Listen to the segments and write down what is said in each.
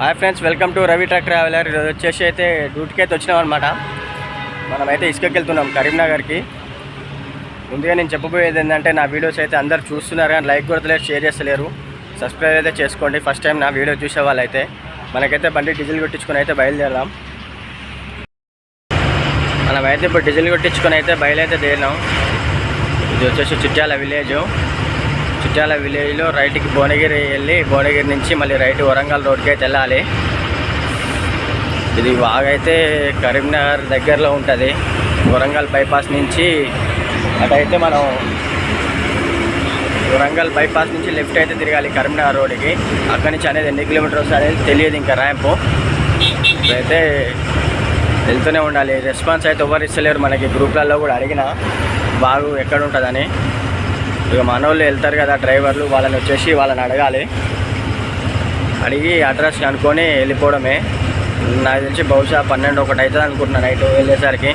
Hi friends welcome to Ravi truck traveller ఈరోజు వచ్చేసి అయితే డ్యూటీకి అయితే వచ్చినాం అనమాట మనమైతే ఇసుకకి వెళ్తున్నాం కరీంనగర్కి. ముందుగా నేను చెప్పబోయేది ఏంటంటే నా వీడియోస్ అయితే అందరు చూస్తున్నారు కానీ లైక్ కొడతలేరు షేర్ చేస్తలేరు. సబ్స్క్రైబ్ అయితే చేసుకోండి. ఫస్ట్ టైం నా వీడియో చూసే వాళ్ళైతే మనకైతే బండి డీజిల్ కొట్టించుకొని అయితే బయలుదేరాం మనమైతే ఇప్పుడు డీజిల్ కొట్టించుకొని అయితే బయలుదేరితే దేరినాం. ఇది వచ్చేసి చిట్యాల విలేజ్. చిట్యాల విలేజ్లో రైట్కి భువనగిరి వెళ్ళి భువనగిరి నుంచి మళ్ళీ రైట్ వరంగల్ రోడ్కి అయితే వెళ్ళాలి. ఇది బాగైతే కరీంనగర్ దగ్గరలో ఉంటుంది. వరంగల్ బైపాస్ నుంచి అటైతే మనం వరంగల్ బైపాస్ నుంచి లెఫ్ట్ అయితే తిరగాలి కరీంనగర్ రోడ్కి అక్కడి నుంచి అనేది ఎన్ని కిలోమీటర్స్ అనేది తెలియదు ఇంకా ర్యాంపు. ఇప్పుడైతే వెళ్తూనే ఉండాలి. రెస్పాన్స్ అయితే ఎవరు ఇస్తలేరు మనకి. గ్రూప్లలో కూడా అడిగిన బాగు ఎక్కడ ఉంటుందని. ఇక మనవాళ్ళు వెళ్తారు కదా డ్రైవర్లు వాళ్ళని వచ్చేసి వాళ్ళని అడగాలి. అడిగి అడ్రస్ కనుక్కొని వెళ్ళిపోవడమే. నాకు తెలిసి బహుశా పన్నెండు ఒకటి అవుతుంది అనుకుంటున్నా నైట్ వెళ్ళేసరికి.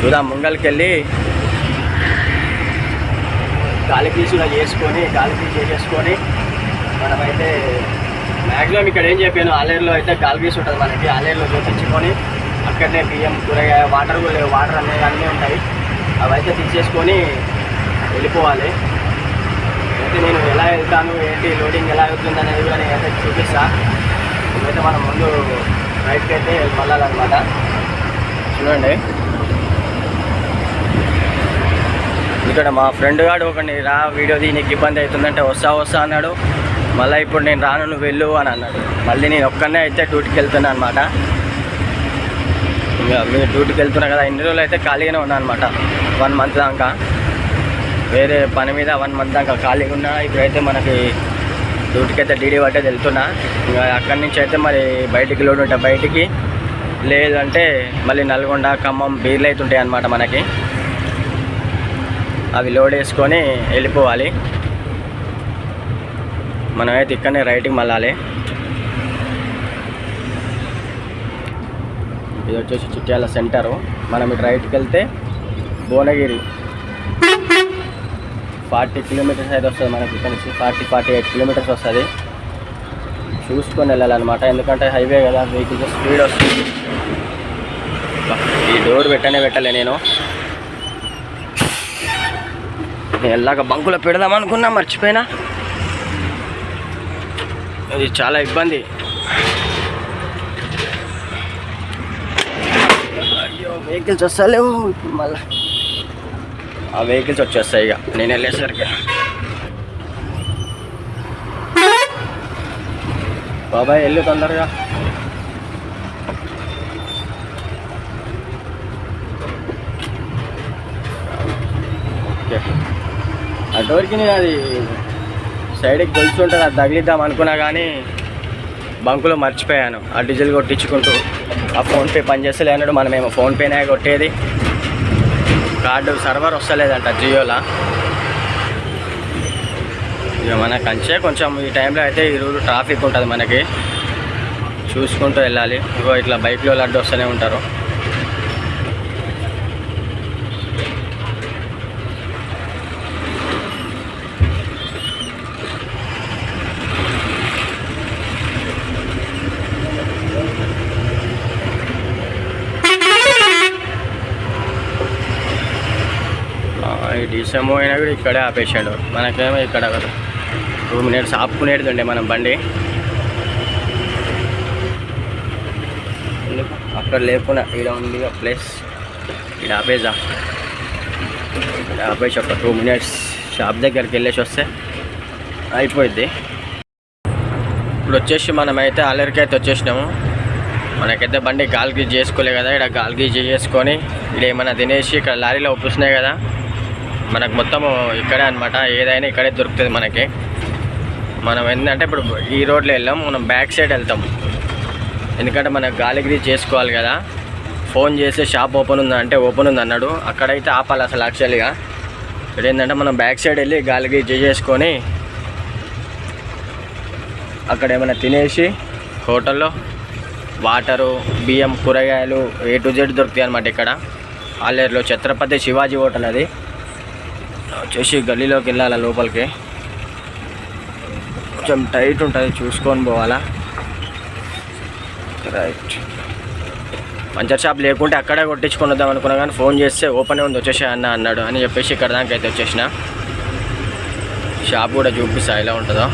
చూద్దాం ముంగల్కి వెళ్ళి గాలి పీసులో చేసుకొని గాలి పీసు చేసేసుకొని మనమైతే మ్యాక్సిమం ఇక్కడ ఏం చెప్పాను ఆలేరులో అయితే గాలి పీసు ఉంటుంది మనకి. ఆలేరులో చూపించుకొని అక్కడనే బియ్యం కూరగాయ వాటర్ కూడా లేవు. వాటర్ అనేవి అన్నీ ఉంటాయి. అవైతే తీసేసుకొని వెళ్ళిపోవాలి. అయితే నేను ఎలా వెళ్తాను ఏంటి లోడింగ్ ఎలా అవుతుంది అనేది కూడా నేను అయితే చూపిస్తా. ఇప్పుడైతే మనం ముందు రైట్కి అయితే వెళ్ళాలన్నమాట. చూడండి. ఇక్కడ మా ఫ్రెండ్ గాడు ఒకటి రా వీడియో నీకు ఇబ్బంది అవుతుందంటే వస్తా వస్తా అన్నాడు. మళ్ళీ ఇప్పుడు నేను రాను నువ్వు వెళ్ళు అని అన్నాడు. మళ్ళీ నేను ఒక్కనే అయితే డ్యూటీకి వెళ్తున్నా అనమాట ఇంకా మీరు డ్యూటీకి వెళ్తున్నా కదా ఇన్ని రోజులు అయితే ఖాళీగానే ఉన్నా అనమాట వన్ మంత్ దాకా. వేరే పని మీద వన్ మంత్ దాకా ఖాళీగా ఉన్నా. ఇప్పుడైతే మనకి డ్యూటీకి అయితే డీడీ పట్టేది వెళ్తున్నా ఇంకా అక్కడి నుంచి అయితే మరి బయటికి లోడ్ ఉంటాయి బయటికి లేదంటే మళ్ళీ నల్గొండ ఖమ్మం బీర్లు అయితే ఉంటాయి అన్నమాట మనకి. అవి లోడ్ వేసుకొని వెళ్ళిపోవాలి. మనమైతే ఇక్కడనే రైట్కి మళ్ళాలి. ఇది వచ్చేసి చిట్యాల సెంటరు. మనం ఇటు రైట్కి వెళ్తే భువనగిరి. ఫార్టీ కిలోమీటర్స్ అయితే వస్తుంది మనకి ఇక్కడ నుంచి. ఫార్టీ ఫార్టీ ఎయిట్ కిలోమీటర్స్ వస్తుంది. చూసుకొని వెళ్ళాలన్నమాట. ఎందుకంటే హైవే కదా వెహికల్స్ స్పీడ్ వస్తుంది. ఈ డోర్ పెట్టనే పెట్టలే నేను. ఎలాగ వెళ్ళాక బంకులో పెడదాం అనుకున్నా మర్చిపోయినా. ఇది చాలా ఇబ్బంది. అయ్యో వెహికల్స్ వస్తలేవు. ఇప్పుడు మళ్ళీ ఆ వెహికల్స్ వచ్చేస్తాయి ఇక. నేను వెళ్ళేసరికి. బాబాయ్ వెళ్ళు తొందరగా. ఓకే. ఆ డోర్కి నేను అది సైడ్కి గొలుసు ఉంటుంది అది తగిలిద్దాం అనుకున్నా కానీ బంకులో మర్చిపోయాను. ఆ డీజిల్ కొట్టించుకుంటూ ఆ ఫోన్పే పనిచేస్తలే అన్నాడు. మనమేమో ఫోన్పేనే కొట్టేది. కార్డు సర్వర్ వస్తలేదంట జియోలా. ఇక మన కంచే కొంచెం ఈ టైంలో అయితే ఈరోజు ట్రాఫిక్ ఉంటుంది మనకి. చూసుకుంటూ వెళ్ళాలి. ఇగో ఇట్లా బైక్లో లడ్డు వస్తూనే ఉంటారు ఆ, ఈ డిసెంబర్ అయినా కూడా ఇక్కడే ఆపేసాడు మనకేమో ఇక్కడ టూ మినిట్స్ ఆపుకునేది ఉండే మనం బండి. అక్కడ లేకుండా ఈడ ఉంది ప్లేస్. ఇక్కడ ఆపేసా ఇక్కడ ఆపేసి ఒక టూ మినిట్స్ షాప్ దగ్గరికి వెళ్ళేసి వస్తే అయిపోయింది ఇప్పుడు వచ్చేసి మనమైతే అల్లరికైతే వచ్చేసినాము. మనకైతే బండి గాలికి చేసుకోలే కదా ఇక్కడ గాలికి చేసుకొని ఇక్కడ ఏమైనా తినేసి ఇక్కడ లారీలో ఒప్పిస్తున్నాయి కదా. మనకు మొత్తం ఇక్కడే అనమాట ఏదైనా ఇక్కడే దొరుకుతుంది మనకి. మనం ఏంటంటే ఇప్పుడు ఈ రోడ్లో వెళ్ళాం మనం బ్యాక్ సైడ్ వెళ్తాం. ఎందుకంటే మనకు గాలిగిరి చేసుకోవాలి కదా. ఫోన్ చేసి షాప్ ఓపెన్ ఉందా అంటే ఓపెన్ ఉంది అన్నాడు. అక్కడైతే ఆపాలి అసలు యాక్చువల్గా ఇక్కడ ఏంటంటే మనం బ్యాక్ సైడ్ వెళ్ళి గాలిగిరి చేసుకొని అక్కడ ఏమైనా తినేసి హోటల్లో వాటరు బియ్యం కూరగాయలు ఏ టు జెడ్ దొరుకుతాయి అనమాట ఇక్కడ. ఆలేరులో ఛత్రపతి శివాజీ హోటల్ అది. వచ్చేసి గల్లీలోకి వెళ్ళాలి లోపలికి. కొంచెం టైట్ ఉంటుంది చూసుకొని పోవాలా. రైట్ పంచర్ షాప్ లేకుంటే అక్కడే కొట్టించుకొని వద్దాం అనుకున్నా కానీ ఫోన్ చేస్తే ఓపెన్ ఉంది వచ్చేసా అన్న అన్నాడు. అని చెప్పేసి ఇక్కడ దానికి అయితే వచ్చేసిన. షాప్ కూడా చూపిస్తా ఎలా ఉంటుందో.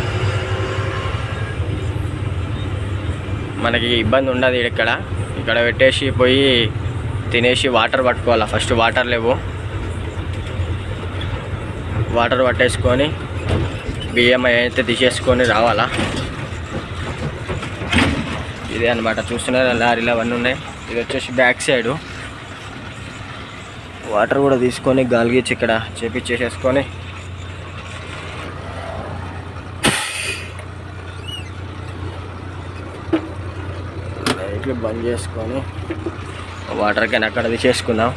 మనకి ఇబ్బంది ఉండదు ఇక్కడ. ఇక్కడ పెట్టేసి పోయి తినేసి వాటర్ పట్టుకోవాలా. ఫస్ట్ వాటర్ లేవు. వాటర్ పట్టేసుకొని బియ్యం అయితే తీసేసుకొని రావాలా? ఇదే అనమాట చూస్తున్నారు లారీలు అవన్నీ ఉన్నాయి. ఇది వచ్చేసి బ్యాక్ సైడు. వాటర్ కూడా తీసుకొని గాలిగిచ్చి ఇక్కడ చేపించేసేసుకొని. లైట్లు బంద్ చేసుకొని వాటర్ క్యాన్ అక్కడ తీసేసుకుందాం.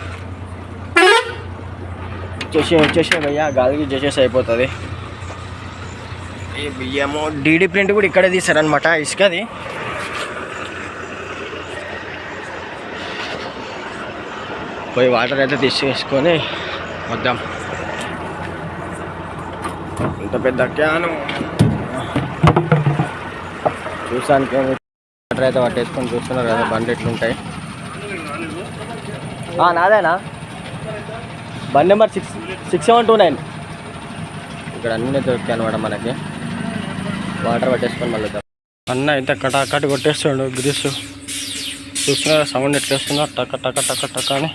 వచ్చేసి వచ్చేసి భయ్యా గాలికి చేసేసి అయిపోతుంది. ఈ బియ్యము డీడీ ప్రింట్ కూడా ఇక్కడే తీసారనమాట ఇసుకది పోయి వాటర్ అయితే తీసేసుకొని వద్దాం. ఇంత పెద్ద క్యాను. చూసానికి వాటర్ అయితే పట్టేసుకొని చూస్తున్నారు కదా బండి ఎట్లుంటాయి. నాదేనా? బండి number six six seven two nine. ఇక్కడ అన్నీ దొరుకుతాయి అనమాట మనకి. వాటర్ పట్టేసుకొని మళ్ళీ అన్న అయితే కటాకటి కొట్టేస్తాడు గ్రీస్. చూస్తున్నా సౌండ్ ఎట్లా వస్తుందో టక టక టక టక అని.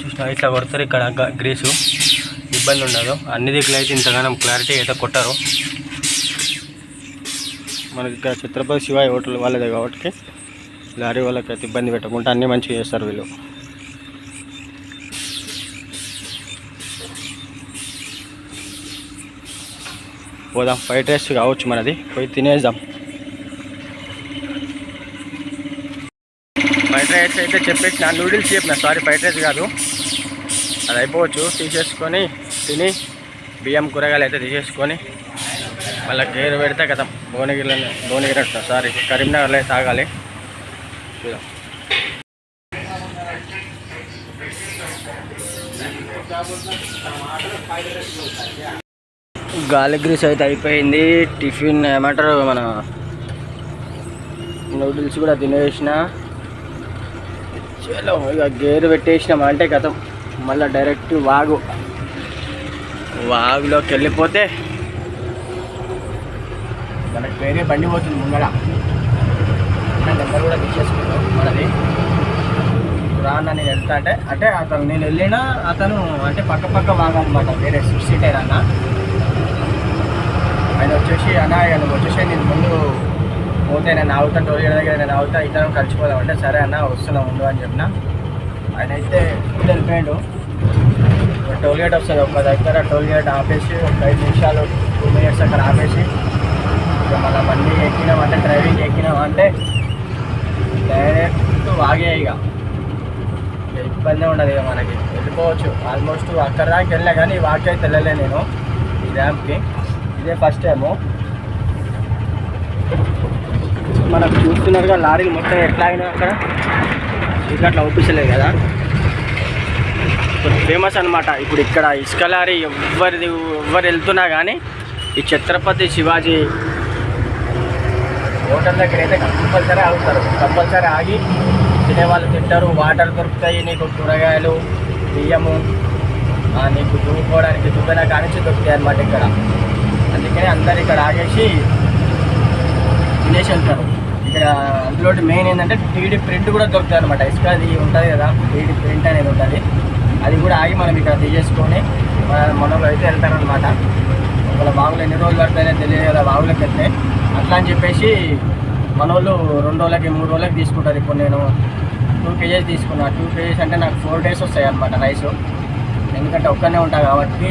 చూసిన ఇట్లా కొడతారు ఇక్కడ గ్రీసు. ఇబ్బంది ఉండదు. అన్ని దిక్కులు అయితే ఇంతగానం క్లారిటీ అయితే కొట్టారు. మనకి ఇక్కడ ఛత్రపతి శివాయి హోటల్ వాళ్ళదే కాబట్టి లారీ వాళ్ళకి అయితే ఇబ్బంది పెట్టకుండా అన్నీ మంచిగా చేస్తారు వీళ్ళు. పోదాం ఫ్రైడ్ రైస్ కావచ్చు మనది. పోయి తినేద్దాం. ఫ్రైడ్ రైస్ అయితే చెప్పేసి నా నూడిల్స్ చెప్పిన. సారీ ఫ్రైడ్ రైస్ కాదు. అది అయిపోవచ్చు. తీసేసుకొని తిని బియ్యం కూరగాయలు అయితే తీసేసుకొని మళ్ళీ గేరు పెడితే కదా భువనగిరిలో భువనగిరి అంటున్నా సారీ కరీంనగర్లో అయితే తాగాలి చూద్దాం గాలి గ్రీస్ అయితే అయిపోయింది. టిఫిన్ ఏమంటారు మన నూడిల్స్ కూడా తినేసిన. చలో ఇక గేరు పెట్టేసినాం అంటే గతం. మళ్ళీ డైరెక్ట్ వాగు. వాగులోకి వెళ్ళిపోతే మనకి వేరే బండి పోతుంది ముందర. నెంబర్ కూడా తీసేసుకున్నాం మనది. రాన్న నేను వెళ్తా అంటే అంటే అతను నేను వెళ్ళినా అతను అంటే పక్క పక్క వాగనమాట వేరే సిక్స్ సీటర్ అన్న. ఆయన వచ్చేసి అన్న ఆయన వచ్చేసి నేను ముందు పోతే నేను ఆగుతా టోల్ గేట్ దగ్గర నేను ఆగుతా ఇతరం కలిసిపోదాం అంటే సరే అన్న వస్తున్నా ఉండు అని చెప్పిన. ఆయన అయితే వెళ్ళిపోయాడు. టోల్ గేట్ వస్తుంది. ఒక దగ్గర టోల్ గేట్ ఆపేసి ఒక ఐదు నిమిషాలు టూ మినిట్స్ అక్కడ ఆపేసి ఇక బండి ఎక్కినాం అంటే డ్రైవింగ్ ఎక్కినాం అంటే డైరెక్ట్ వాగే ఇక. ఇబ్బంది ఉండదు ఇక మనకి. వెళ్ళిపోవచ్చు. ఆల్మోస్ట్ అక్కడ దాకా వెళ్ళా కానీ వాక్ అయితే వెళ్ళలే నేను ఈ ర్యాంప్కి. ఇదే ఫస్ట్ టైము. మనం చూస్తున్నారుగా లారీలు మొత్తం ఎట్లా అయినా అక్కడ. ఇట్లా అట్లా ఒప్పించలేదు కదా. ఫేమస్ అనమాట ఇప్పుడు ఇక్కడ ఇసుక లారీ ఎవరిది ఎవరు వెళ్తున్నా కానీ ఈ ఛత్రపతి శివాజీ హోటల్ దగ్గర అయితే కంపల్సరీ ఆగుతారు. కంపల్సరీ ఆగి తినేవాళ్ళు తింటారు వాటర్ దొరుకుతాయి నీకు కూరగాయలు బియ్యము నీకు దూకోవడానికి దుబ్బైనా కానించి దొరుకుతాయి అనమాట ఇక్కడ. అందుకని అందరు ఇక్కడ ఆగేసి తినేసి వెళ్తారు. ఇక్కడ అందులో మెయిన్ ఏంటంటే టీడీ ప్రింట్ కూడా దొరుకుతాయి అనమాట ఇసుక అది ఉంటుంది కదా టీడీ ప్రింట్ అనేది ఉంటుంది. అది కూడా ఆగి మనం ఇక్కడ తీసేసుకొని మనలో అయితే వెళ్తారనమాట ఒకవేళ బావులు ఎన్ని రోజులు పడతాయో తెలియదు కదా బావులకి వెళ్తే అట్లా అని చెప్పేసి మన వాళ్ళు రెండు రోజులకి మూడు రోజులకి తీసుకుంటారు. ఇప్పుడు నేను టూ కేజీస్ తీసుకున్నా. టూ కేజీస్ అంటే నాకు ఫోర్ డేస్ వస్తాయి అనమాట రైస్ ఎందుకంటే ఒక్కనే ఉంటా కాబట్టి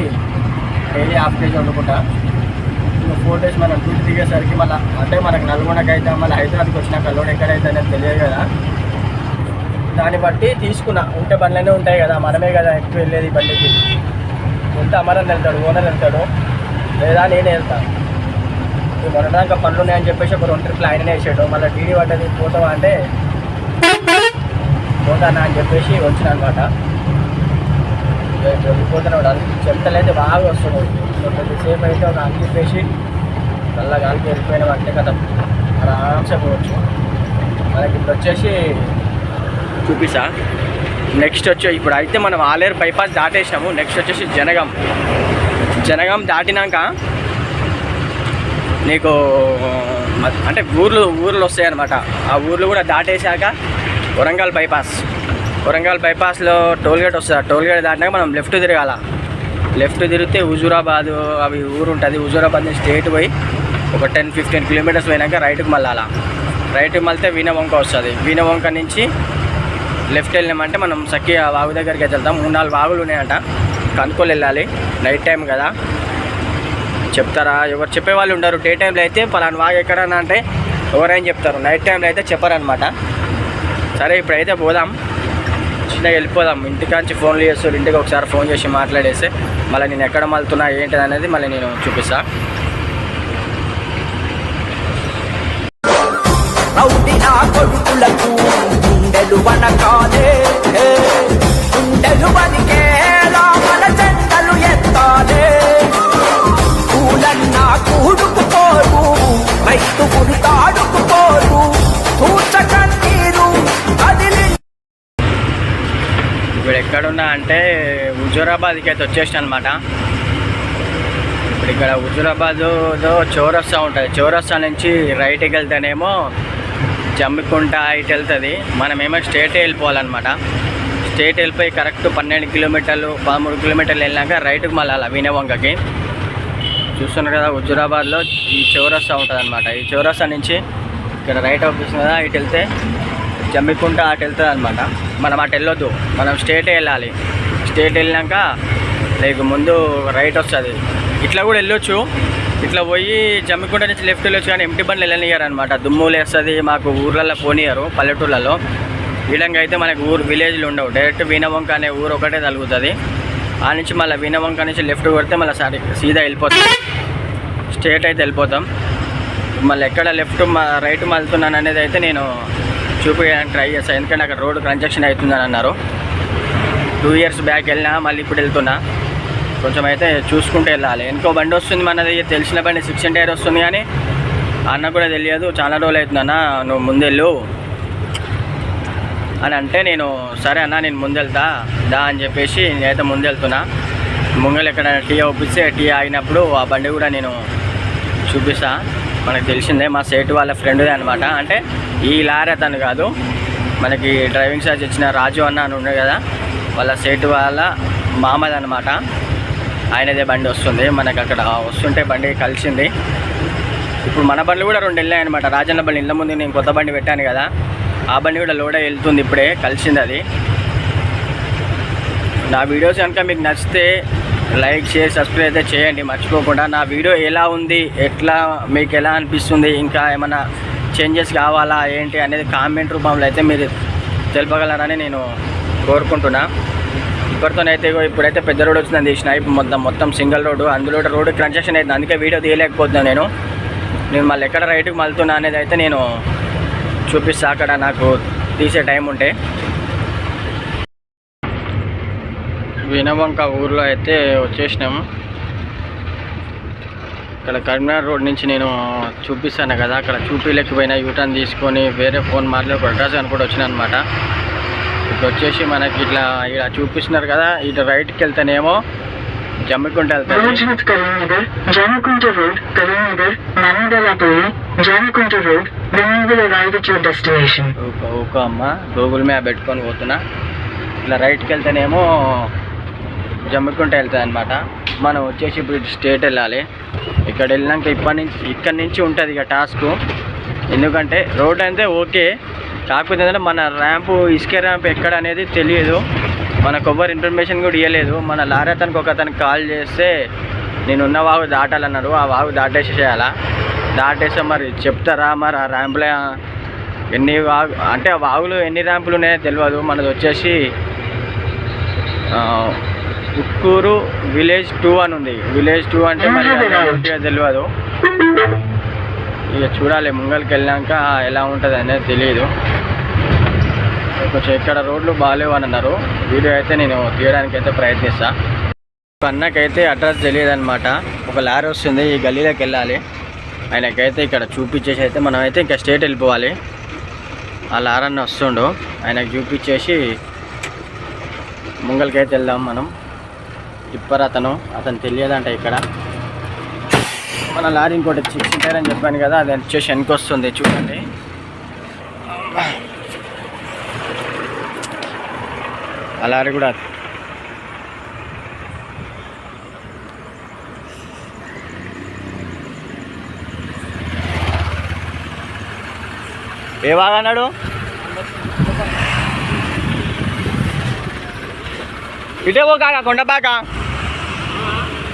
డైలీ హాఫ్ కేజీ వండుకుంటా. ఫోర్ డేస్ మనం టూ దిగేసరికి మళ్ళీ అంటే మనకు నల్గొండకి అయితే మళ్ళీ హైదరాబాద్కి వచ్చినాక లోడ్ ఎక్కడైతే అనేది తెలియదు కదా. దాన్ని బట్టి తీసుకున్నా. ఉంటే బండ్లనే ఉంటాయి కదా మనమే కదా ఎక్కువ వెళ్ళేది బండికి. ఉంటే అమరన్ వెళ్తాడు ఓనర్ వెళ్తాడు లేదా నేనే వెళ్తాను ఈ మొన్నదాకా పనులు ఉన్నాయని చెప్పేసి ఒక రెండు ట్రిప్లు ఆయననే వేసాడు. మళ్ళీ డీడీ పడ్డది పోతావా అంటే పోతానా అని చెప్పేసి వచ్చిన అనమాట వెళ్ళిపోతున్నాడు అది చెప్తలైతే బాగా వస్తున్నాడు. కొద్దిసేపు అయితే ఒక అంగి వేసి నల్ల గాలికి వెళ్ళిపోయినాం అంటే కదా. ఆరామ్సే పోవచ్చు. మనకి ఇప్పుడు వచ్చేసి చూపిస్తా. నెక్స్ట్ వచ్చి ఇప్పుడు అయితే మనం ఆలేరు బైపాస్ దాటేసాము నెక్స్ట్ వచ్చేసి జనగం. జనగం దాటినాక నీకు అంటే ఊర్లు ఊర్లు వస్తాయి అనమాట ఆ ఊర్లు కూడా దాటేశాక వరంగల్ బైపాస్ వరంగల్ బైపాస్లో టోల్గేట్ వస్తుంది. టోల్గేట్ దాటినాక మనం లెఫ్ట్ తిరగాల. లెఫ్ట్ తిరిగితే హుజూరాబాద్ అవి ఊరు ఉంటుంది. హుజూరాబాద్ నుంచి స్టేట్ పోయి ఒక టెన్ ఫిఫ్టీన్ కిలోమీటర్స్ పోయినాక రైట్కి మళ్ళాల. రైట్కి మళ్ళీ వీణవంక వస్తుంది. వీణవంక నుంచి లెఫ్ట్ వెళ్ళినామంటే మనం సఖి వాగు దగ్గరికి వెళ్తాం. మూడు నాలుగు వాగులు ఉన్నాయంట. కనుక్కొని వెళ్ళాలి. నైట్ టైం కదా. చెప్తారా? ఎవరు చెప్పే వాళ్ళు ఉండరు. డే టైంలో అయితే పలానా వాగు ఎక్కడన్నా అంటే ఎవరైనా చెప్తారు. నైట్ టైంలో అయితే చెప్పారనమాట సరే ఇప్పుడైతే పోదాం. చిన్నగా వెళ్ళిపోదాం. ఇంటికాంచి ఫోన్లు చేస్తారు. ఇంటికి ఒకసారి ఫోన్ చేసి మాట్లాడేస్తే మళ్ళీ నేను ఎక్కడ మళ్తున్నా ఏంటిది అనేది మళ్ళీ నేను చూపిస్తాను ఇప్పుడు ఎక్కడున్నా అంటే హుజూరాబాద్కి అయితే వచ్చేసాను అనమాట ఇప్పుడు ఇక్కడ హుజూరాబాద్లో చౌరస్తా ఉంటుంది. చౌరస్తా నుంచి రైట్కి వెళ్తేనేమో జమ్మికుంట ఇటు వెళ్తుంది. మనమేమో స్టేట్ వెళ్ళిపోవాలన్నమాట స్టేట్ వెళ్ళిపోయి కరెక్ట్ పన్నెండు కిలోమీటర్లు పదమూడు కిలోమీటర్లు వెళ్ళినాక రైట్కి మళ్ళీ అలా వినవంకకి. చూస్తున్నారు కదా హుజూరాబాద్లో ఈ చౌరస్తా ఉంటుంది అనమాట ఈ చౌరస్తా నుంచి ఇక్కడ రైట్ అవుతుంది కదా ఇటు వెళ్తే జమ్మికుంట అటు వెళ్తుంది అనమాట మనం అటు వెళ్ళొద్దు. మనం స్టేట్ వెళ్ళాలి. స్టేట్ వెళ్ళినాక లైక్ ముందు రైట్ వస్తుంది. ఇట్లా కూడా వెళ్ళొచ్చు. ఇట్లా పోయి జమ్మికుంట నుంచి లెఫ్ట్ వెళ్ళొచ్చు కానీ ఎంటీ బండ్లు వెళ్ళనియరు అనమాట దుమ్ములు వేస్తుంది మాకు ఊర్లలో పోనీయరు పల్లెటూర్లలో. విధంగా అయితే మనకు ఊరు విలేజ్లు ఉండవు. డైరెక్ట్ వీణవంక అనే ఊరు ఒకటే తలుగుతుంది ఆ నుంచి మళ్ళీ వీణవంక నుంచి లెఫ్ట్ కొడితే మళ్ళీ సారీ సీదా వెళ్ళిపోతాం. స్ట్రేట్ అయితే వెళ్ళిపోతాం. మళ్ళీ ఎక్కడ లెఫ్ట్ మా రైట్ మళ్తున్నాను అనేది అయితే నేను చూపించడానికి ట్రై చేస్తాను ఎందుకంటే అక్కడ రోడ్ కన్స్ట్రక్షన్ అవుతుందని అన్నారు. టూ ఇయర్స్ బ్యాక్ వెళ్ళినా మళ్ళీ ఇప్పుడు వెళ్తున్నా. కొంచెం అయితే చూసుకుంటూ వెళ్ళాలి. ఇంకో బండి వస్తుంది మనది తెలిసిన బండి సిక్స్ టైర్ వస్తుంది కానీ అన్న కూడా తెలియదు. చాలా రోజులు అవుతుంది అన్న నువ్వు ముందెళ్ళు అని అంటే నేను సరే అన్న నేను ముందెళ్తా దా అని చెప్పేసి నేనైతే ముందెళ్తున్నా ముంగలు ఎక్కడ టీ ఒప్పిస్తే టీ ఆగినప్పుడు ఆ బండి కూడా నేను చూపిస్తా. మనకు తెలిసిందే మా సేటు వాళ్ళ ఫ్రెండ్దే అనమాట అంటే ఈ లారీ అతను కాదు. మనకి డ్రైవింగ్ చార్జ్ ఇచ్చిన రాజు అన్న అని ఉండే కదా వాళ్ళ సేటు వాళ్ళ మామది అనమాట ఆయనదే బండి వస్తుంది. మనకు అక్కడ వస్తుంటే బండి కలిసింది. ఇప్పుడు మన బండ్లు కూడా రెండు వెళ్ళాయి అనమాట రాజన్న బండి ఇళ్ళ ముందు నేను కొత్త బండి పెట్టాను కదా ఆ బండి కూడా లోడే వెళ్తుంది ఇప్పుడే కలిసింది అది. నా వీడియోస్ కనుక మీకు నచ్చితే లైక్ షేర్ సబ్స్క్రైబ్ అయితే చేయండి మర్చిపోకుండా. నా వీడియో ఎలా ఉంది? ఎట్లా? మీకు ఎలా అనిపిస్తుంది? ఇంకా ఏమైనా చేంజెస్ కావాలా? ఏంటి? అనేది కామెంట్ రూపంలో అయితే మీరు తెలుపగలరని నేను కోరుకుంటున్నా. ఇప్పటితోనైతే ఇప్పుడైతే పెద్ద రోడ్ వచ్చిందని తీసిన ఇప్పుడు మొత్తం మొత్తం సింగిల్ రోడ్డు. అందులో రోడ్డు కన్స్ట్రక్షన్ అయితే అందుకే వీడియో తీయలేకపోతున్నాను నేను. నేను మళ్ళీ ఎక్కడ రైట్కి మళ్తున్నా అనేది అయితే నేను చూపిస్తా. అక్కడ నాకు తీసే టైం ఉంటే. వినవంక ఊర్లో అయితే వచ్చేసినాము. ఇక్కడ కరీంనగర్ రోడ్ నుంచి నేను చూపిస్తాను కదా అక్కడ చూపిలేకపోయినా యూటర్న్ తీసుకొని వేరే ఫోన్ ఒక అడ్రస్ అని కూడా వచ్చిన అనమాట ఇప్పుడు వచ్చేసి మనకి ఇట్లా ఇలా చూపిస్తున్నారు కదా ఇటు రైట్కి వెళ్తేనేమో జమ్మికుంట వెళ్తాను ఒక అమ్మ గూగుల్ మ్యాప్ పెట్టుకొని పోతున్నా. ఇట్లా రైట్కి వెళ్తేనేమో జమ్మికుంట వెళ్తుంది అనమాట మనం వచ్చేసి ఇప్పుడు స్టేట్ వెళ్ళాలి. ఇక్కడ వెళ్ళినాక ఇప్పటి నుంచి ఇక్కడ నుంచి ఉంటుంది ఇక టాస్క్. ఎందుకంటే రోడ్ అయితే ఓకే. కాకపోతే ఏంటంటే మన ర్యాంపు ఇసుక ర్యాంప్ ఎక్కడ అనేది తెలియదు. మనకు ఎవ్వరు ఇన్ఫర్మేషన్ కూడా ఇవ్వలేదు మన లారీ అతనికి ఒక అతనికి కాల్ చేస్తే నేను ఉన్న వాగు దాటాలన్నాడు ఆ వాగు దాటేసేయాలా దాటేస్తే మరి చెప్తారా? మరి ఆ ర్యాంపులో ఎన్ని వాగు అంటే ఆ వాగులు ఎన్ని ర్యాంపులు ఉన్నాయో తెలియదు. మనది వచ్చేసి ఉక్కూరు విలేజ్ టూ అని ఉంది. విలేజ్ టూ అంటే మరి తెలియదు ఇక చూడాలి ముంగల్కి వెళ్ళాక ఎలా ఉంటుంది అనేది తెలియదు కొంచెం ఇక్కడ రోడ్లు బాగాలేవు అని అన్నారు. వీడియో అయితే నేను తీయడానికి అయితే ప్రయత్నిస్తా. అన్నకైతే అడ్రస్ తెలియదు అనమాట ఒక లారీ వస్తుంది ఈ గల్లీలోకి వెళ్ళాలి. ఆయనకైతే ఇక్కడ చూపించేసి అయితే మనం అయితే ఇంకా స్టేట్ వెళ్ళిపోవాలి. ఆ లారన్న వస్తుండు. ఆయనకు చూపించేసి ముంగల్కైతే వెళ్దాం మనం. టిప్పర్ అతను అతను తెలియదంట ఇక్కడ. మన లారీ ఇంకోటి చిక్సింటారని చెప్పాను కదా అది వచ్చేసి వెనక వస్తుంది. చూడండి. ఆ లారీ కూడా ఏ బాగన్నాడు ఇటే పో కాక కొండపాక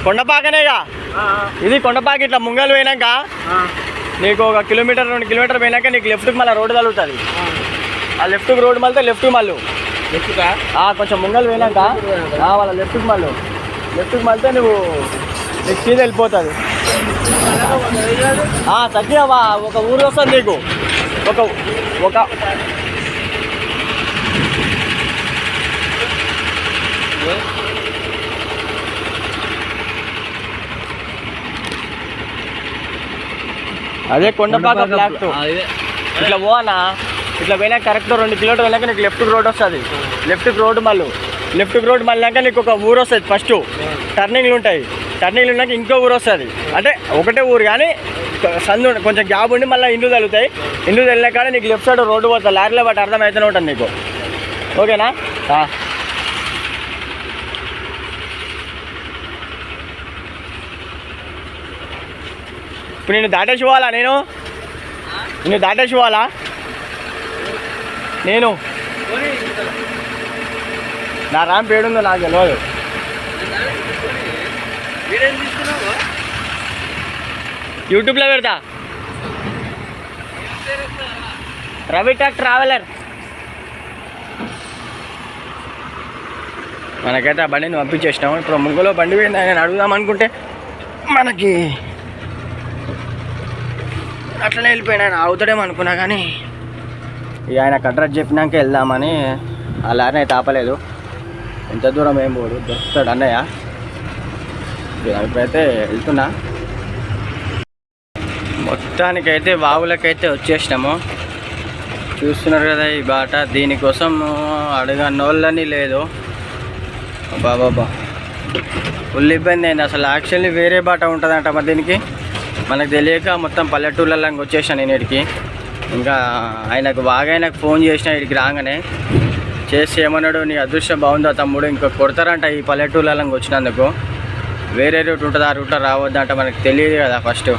కొండపాకనేగా? ఇది కొండపాక ఇట్లా ముంగలు పోయినాక నీకు ఒక కిలోమీటర్ రెండు కిలోమీటర్ పోయినాక నీకు లెఫ్ట్కి మళ్ళీ రోడ్డు తగులుతుంది. ఆ. లెఫ్ట్కి రోడ్డు మళ్ళీ. లెఫ్ట్కి? మళ్ళీ కొంచెం ముంగలు పోయినాక వాళ్ళ లెఫ్ట్కి మళ్ళీ. లెఫ్ట్కి మళ్ళీ నువ్వు నీకు సీదా వెళ్ళిపోతుంది. తగ్గివా ఒక ఊరు వస్తుంది నీకు. ఒక ఒక అదే కొండపాక బ్లాక్ ఇట్లా పోవాలా? ఇట్లా పోయినా కరెక్ట్ రెండు కిలోమీటర్ వెళ్ళాక నీకు లెఫ్ట్ రోడ్ వస్తుంది. లెఫ్ట్ రోడ్ మళ్ళీ. లెఫ్ట్ రోడ్ మళ్ళాక నీకు ఒక ఊరు వస్తుంది ఫస్ట్ టర్నింగ్లు ఉంటాయి. టర్నింగ్లు ఉన్నాక ఇంకో ఊరు వస్తుంది. అంటే ఒకటే ఊరు కానీ సందు కొంచెం గ్యాప్ ఉండి మళ్ళీ ఇండ్లు తగులుతాయి. ఇండ్లు తగిలిన కాడ నీకు లెఫ్ట్ సైడ్ రోడ్డు పోతుంది లారీలో బట్టి అర్థమవుతూనే ఉంటుంది నీకు. ఓకేనా? ఇప్పుడు నేను దాటేసి పోవాలా నేను? నేను దాటేసి పోవాలా నేను? నా ర్యాంప్ ఏడుందో నాకు తెలియదు యూట్యూబ్లో పెడతా. Ravi talk traveller. మనకైతే ఆ బండిని పంపించేసినాము. ఇప్పుడు ముగ్గులో బండి పోయింది ఆయన అడుగుదాం అనుకుంటే మనకి అట్లనే వెళ్ళిపోయినా అవుతాడేమనుకున్నా అవుతాడేమో అనుకున్నా కానీ ఇక ఆయన అడ్రస్ చెప్పినాక వెళ్దామని ఆ లారీ అయితే ఆపలేదు. ఎంత దూరం ఏం పోడు దొరుకుతాడు అన్నయ్య. అయితే ఇప్పుడైతే వెళ్తున్నా. మొత్తానికైతే వాగులకైతే వచ్చేసినాము. చూస్తున్నారు కదా ఈ బాట దీనికోసం అడగనోళ్ళని లేదు. బాబా ఫుల్ ఇబ్బంది అయింది. అసలు యాక్చువల్లీ వేరే బాట ఉంటుందంట మరి దీనికి. మనకు తెలియక మొత్తం పల్లెటూళ్ళలో వచ్చేసాను నేను ఇక్కడికి. ఇంకా ఆయనకు బాగా ఆయనకు ఫోన్ చేసిన ఇక్కడికి రాగానే చేసి ఏమన్నాడు నీ అదృష్టం బాగుందా తమ్ముడు? ఇంకా కొడతారంట ఈ పల్లెటూళ్ళలో వచ్చినందుకు. వేరే రూట్ ఉంటుంది? ఆ రూట్లో రావద్దంట మనకు తెలియదు కదా ఫస్ట్.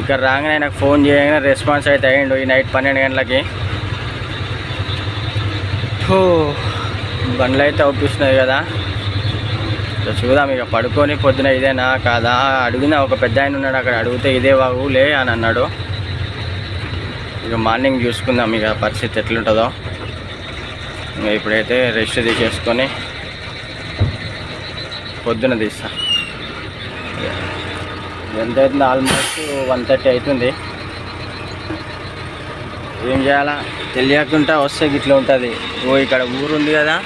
ఇక్కడ రాగానే ఆయనకు ఫోన్ చేయగానే రెస్పాన్స్ అయితే అయ్యిండు ఈ నైట్ పన్నెండు గంటలకి. బండ్లు అయితే అవుపిస్తున్నాయి కదా. చూద్దాం ఇక పడుకొని పొద్దున ఇదేనా కాదా? అడిగిన ఒక పెద్ద ఆయన ఉన్నాడు అక్కడ అడిగితే ఇదే బాగులే అని అన్నాడు. ఇక మార్నింగ్ చూసుకుందాం ఇక పరిస్థితి ఎట్లుంటుందో. ఇప్పుడైతే రెస్ట్ తీసేసుకొని పొద్దున తీస్తా. ఎంత అవుతుంది? ఆల్మోస్ట్ వన్ థర్టీ అవుతుంది. ఏం చేయాలా? తెలియకుండా వస్తే ఇట్లా ఉంటుంది. ఓ ఇక్కడ ఊరు ఉంది కదా.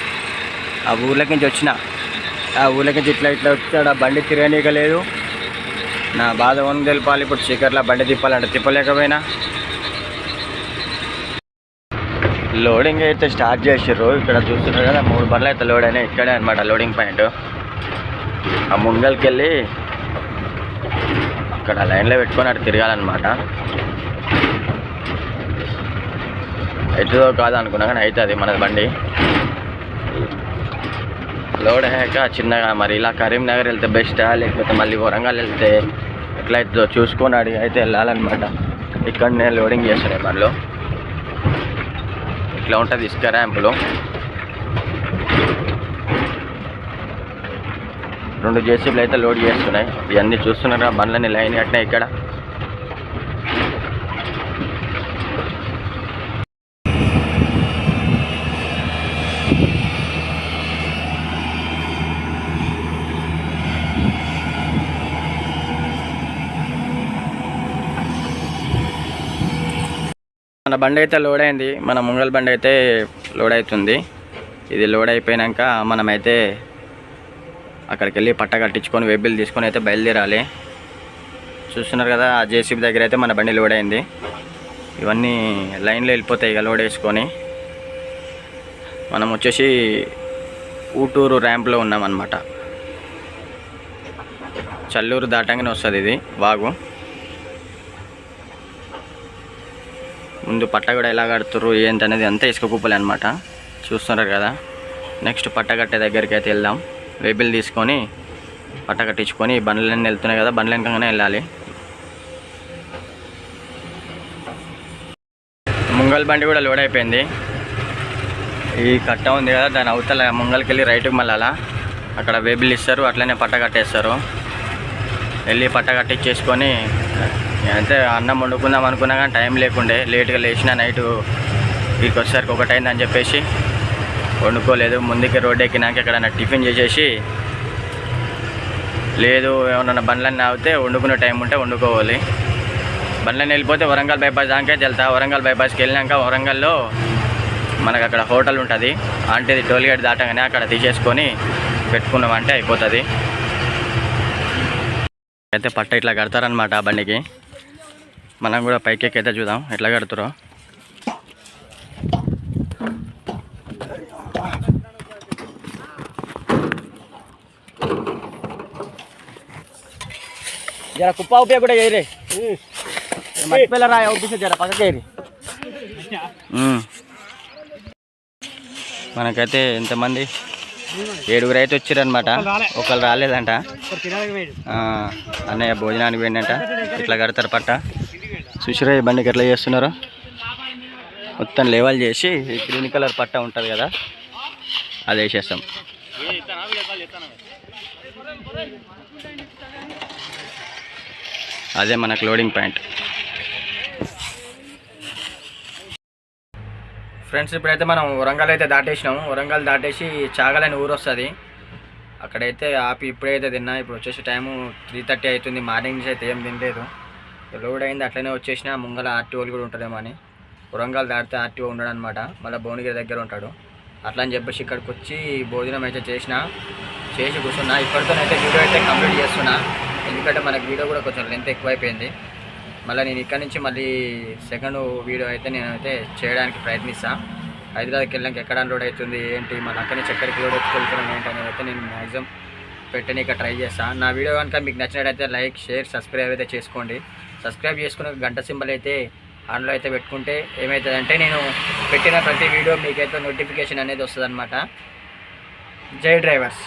ఆ ఊర్లోకి నుంచి వచ్చిన. ఆ ఊర్లోకి ఇట్లా ఇట్లా వచ్చాడు ఆ బండి తిరగనీయలేదు. నా బాధ ఉంది తెలిపాలి? ఇప్పుడు చీకట్లో బండి తిప్పాలంటే తిప్పలేకపోయినా. లోడింగ్ అయితే స్టార్ట్ చేసారు ఇక్కడ చూస్తున్నారు కదా మూడు బండ్లు అయితే లోడ్ అయినాయి. ఇక్కడే అనమాట లోడింగ్ పాయింట్ ఆ ముంగల్కి వెళ్ళి అక్కడ లైన్లో పెట్టుకొని అటు తిరగాలన్నమాట. అవుతుందో కాదు అనుకున్నా కానీ అవుతుంది మనది బండి. లోడ్ అయ్యాక చిన్నగా మరి ఇలా కరీంనగర్ వెళ్తే బెస్టా లేకపోతే మళ్ళీ వరంగల్ వెళ్తే ఎట్లా చూసుకొని అడిగి అయితే వెళ్ళాలన్నమాట. ఇక్కడనే లోడింగ్ చేస్తున్నాయి మనలో ఇట్లా ఉంటుంది ఇసుక ర్యాంపులో రెండు జేసీబీలు అయితే లోడ్ చేస్తున్నాయి. ఇవన్నీ చూస్తున్నారా? బండ్లని లైన్ కట్టినాయి ఇక్కడ. మన బండి అయితే లోడ్ అయింది మన ముంగల్ బండి అయితే లోడ్ అవుతుంది ఇది లోడ్ అయిపోయినాక మనమైతే అక్కడికి వెళ్ళి పట్ట కట్టించుకొని వెబ్బిల్ తీసుకొని అయితే బయలుదేరాలి. చూస్తున్నారు కదా ఆ జేసీబీ దగ్గర అయితే మన బండి లోడ్ అయింది ఇవన్నీ లైన్లో వెళ్ళిపోతాయి ఇక లోడ్ వేసుకొని మనం వచ్చేసి ఊటూరు ర్యాంప్లో ఉన్నామన్నమాట. చల్లూరు దాటంగానే వస్తుంది ఇది వాగు. ముందు పట్ట కూడా ఎలా కడుతురు ఏంటి అనేది అంతా ఇసుక కుప్పలే అనమాట చూస్తున్నారు కదా. నెక్స్ట్ పట్ట కట్టే దగ్గరికి అయితే వెళ్దాం. వెబిల్ తీసుకొని పట్ట కట్టించుకొని బండ్లన్నీ వెళ్తున్నాయి కదా బండ్ల వెనకంగానే వెళ్ళాలి. ముంగల్ బండి కూడా లోడ్ అయిపోయింది. ఈ కట్ట ఉంది కదా దాని అవతల ముంగల్కి వెళ్ళి రైట్కి మళ్ళా అక్కడ వేబిల్ ఇస్తారు అట్లనే పట్ట కట్టేస్తారు. వెళ్ళి పట్ట కట్టించేసుకొని అయితే అన్నం వండుకుందాం అనుకున్నా కానీ టైం లేకుండే లేట్గా లేచిన నైట్ వీరికి వచ్చేసరికి ఒకటైందని చెప్పేసి వండుకోలేదు. ముందుకి రోడ్ ఎక్కినాక ఎక్కడన్నా టిఫిన్ చేసేసి లేదు ఏమన్నా బండ్లన్నీ ఆగితే వండుకునే టైం ఉంటే వండుకోవాలి. బండ్లన్నీ వెళ్ళిపోతే వరంగల్ బైపాస్ దానికే వెళ్తా. వరంగల్ బైపాస్కి వెళ్ళినాక వరంగల్లో మనకు అక్కడ హోటల్ ఉంటుంది. అంటే టోల్గేట్ దాటగానే అక్కడ తీసేసుకొని పెట్టుకున్నామంటే అయిపోతుంది. అయితే పట్ట ఇట్లా కడతారనమాట ఆ బండికి. మనం కూడా పైకి అయితే చూద్దాం. ఎట్లా కడుతురో. జర కుప్ప ఉపయోగ కూడా చేయరే. జర పక్కకి మనకైతే ఎంతమంది ఏడుగురు అయితే వచ్చారనమాట ఒకళ్ళు రాలేదంట. అన్నయ్య భోజనానికి పోయిందంట ఇట్లా కడతారు పట్ట చూసిరా ఈ బండికి ఎట్లా చేస్తున్నారో? మొత్తం లెవెల్ చేసి గ్రీన్ కలర్ పట్ట ఉంటుంది కదా అది వేసేస్తాం. అదే మనకు లోడింగ్ పాయింట్ ఫ్రెండ్స్ ఇప్పుడైతే మనం వరంగల్ అయితే దాటేసినాము. వరంగల్ దాటేసి చాగలని ఊరు వస్తుంది. అక్కడైతే ఆపి ఇప్పుడైతే తిన్నా. ఇప్పుడు వచ్చేసి టైము త్రీ థర్టీ అవుతుంది. మార్నింగ్ నుంచి అయితే ఏం తినలేదు. లోడ్ అయింది అట్లనే వచ్చేసిన ముంగల ఆర్టీఓలు కూడా ఉంటారేమో అని. వరంగల్ దాటితే ఆర్టీఓ ఉండడు అనమాట మళ్ళీ భువనగిరి దగ్గర ఉంటాడు. అట్లా అని చెప్పేసి ఇక్కడికి వచ్చి భోజనం అయితే చేసిన చేసి కూర్చున్నా. ఇప్పటితోనైతే వీడియో అయితే కంప్లీట్ చేస్తున్నా. ఎందుకంటే మనకి వీడియో కూడా కొంచెం లెంత్ ఎక్కువైపోయింది. మళ్ళీ నేను ఇక్కడ నుంచి మళ్ళీ సెకండ్ వీడియో అయితే నేను అయితే చేయడానికి ప్రయత్నిస్తాను హైదరాబాద్కి వెళ్ళాక ఎక్కడ లోడ్ అవుతుంది ఏంటి మళ్ళీ అక్కడి నుంచి ఎక్కడికి లోడ్ ఎత్తుకెళ్తున్నాను ఏంటి అనేది అయితే నేను మ్యాక్సిమం పెట్టనీక ట్రై చేస్తాను నా వీడియో కనుక మీకు నచ్చినట్టయితే లైక్ షేర్ సబ్స్క్రైబ్ అయితే చేసుకోండి. సబ్స్క్రైబ్ చేసుకున్న గంట సింబల్ అయితే ఆన్లో అయితే పెట్టుకుంటే ఏమవుతుందంటే నేను పెట్టిన ప్రతి వీడియో మీకైతే నోటిఫికేషన్ అనేది వస్తుంది జై డ్రైవర్స్.